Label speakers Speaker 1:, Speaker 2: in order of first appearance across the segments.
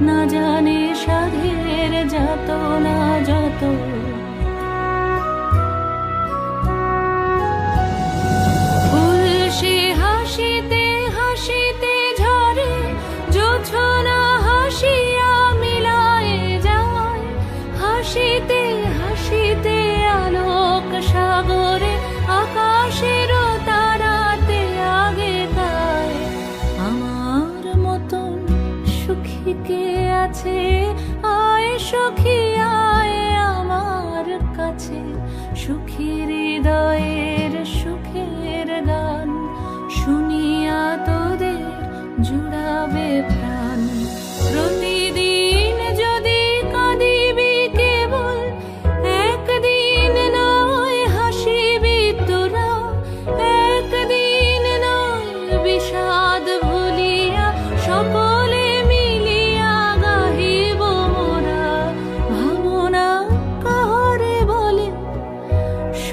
Speaker 1: না জানে সাধের যত না যত। আছে আয় সখী আয় আমার কাছে। সুখী হৃদয়ের সুখের গান শুনিয়া তোদের জুড়াবে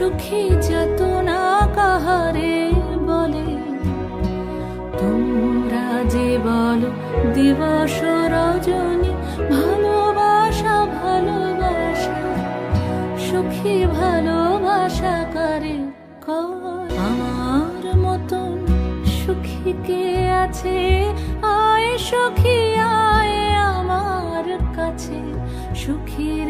Speaker 1: সুখী যাতনা কাহারে বলে? তোমরা যে বলো, দিবস রজনী, ভালোবাসা ভালোবাসা, সুখী, ভালোবাসা করে আমার মতন সুখী কে আছে? আয় সখী, আয় আমার কাছে। সুখী